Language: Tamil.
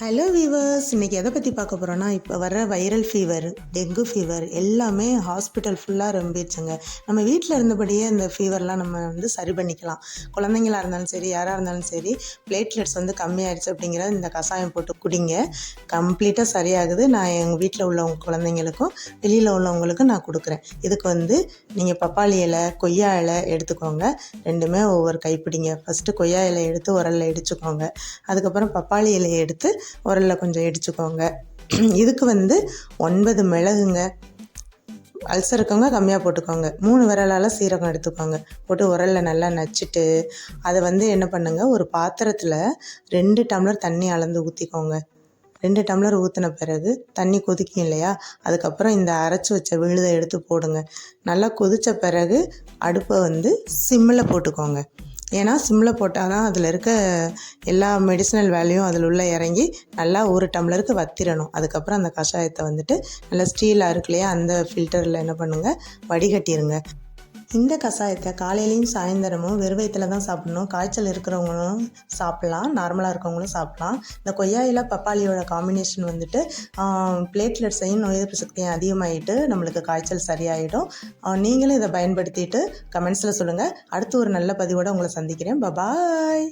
ஹலோ வீவர்ஸ் இன்றைக்கி எதை பற்றி பார்க்க போகிறோன்னா இப்போ வர வைரல் ஃபீவர் டெங்கு ஃபீவர் எல்லாமே ஹாஸ்பிட்டல் ஃபுல்லாக ரொம்பிடுச்சுங்க. நம்ம வீட்டில் இருந்தபடியே இந்த ஃபீவர்லாம் நம்ம வந்து சரி பண்ணிக்கலாம். குழந்தைங்களா இருந்தாலும் சரி யாராக இருந்தாலும் சரி பிளேட்லெட்ஸ் வந்து கம்மியாயிடுச்சு அப்படிங்கிறத இந்த கஷாயம் போட்டு குடிங்க. கம்ப்ளீட்டாக சரியாகுது. நான் எங்கள் வீட்டில் உள்ளவங்க குழந்தைங்களுக்கும் வெளியில் உள்ளவங்களுக்கும் நான் கொடுக்குறேன். இதுக்கு வந்து நீங்கள் பப்பாளி இலை கொய்யா இலை எடுத்துக்கோங்க. ரெண்டுமே ஒவ்வொரு கைப்பிடிங்க. ஃபஸ்ட்டு கொய்யா இலை எடுத்து உரலில் இடிச்சுக்கோங்க. அதுக்கப்புறம் பப்பாளி இலையை எடுத்து உரலில் கொஞ்சம் இடிச்சுக்கோங்க இதுக்கு வந்து ஒன்பது மிளகுங்க. அல்சர் இருக்கவங்க கம்மியாக போட்டுக்கோங்க. மூணு விரலால் சீரகம் எடுத்துக்கோங்க. போட்டு உரலில் நல்லா நச்சுட்டு அதை வந்து என்ன பண்ணுங்க ஒரு பாத்திரத்தில் ரெண்டு டம்ளர் தண்ணி அளந்து ஊற்றிக்கோங்க ரெண்டு டம்ளர் ஊற்றின பிறகு தண்ணி கொதிக்கும் இல்லையா? அதுக்கப்புறம் இந்த அரைச்சி வச்ச விழுதை எடுத்து போடுங்க. நல்லா கொதித்த பிறகு அடுப்பை வந்து சிம்மில் போட்டுக்கோங்க. ஏன்னா சிம்மில் போட்டால் தான் அதில் இருக்க எல்லா மெடிசனல் வேலையும் அதில் உள்ளே இறங்கி நல்லா ஒரு டம்ளருக்கு வத்திரணும். அதுக்கப்புறம் அந்த கஷாயத்தை வந்துட்டு நல்லா ஸ்டீலாக இருக்கு இல்லையா அந்த ஃபில்டரில் என்ன பண்ணுங்கள் வடிகட்டிடுங்க இந்த கஷாயத்தை காலையிலையும் சாயந்தரமும் வெறும் வயிற்றுல தான் சாப்பிடணும். காய்ச்சல் இருக்கிறவங்களும் சாப்பிட்லாம் நார்மலாக இருக்கவங்களும் சாப்பிட்லாம். இந்த கொய்யா பப்பாளியோட காம்பினேஷன் வந்துட்டு பிளேட்லெட்ஸையும் நோய் எதிர்ப்பு சக்தியும் அதிகமாகிட்டு நம்மளுக்கு காய்ச்சல் சரியாயிடும். நீங்களும் இதை பயன்படுத்திட்டு கமெண்ட்ஸில் சொல்லுங்கள் அடுத்து ஒரு நல்ல பதிவோடு உங்களை சந்திக்கிறேன். பபாய்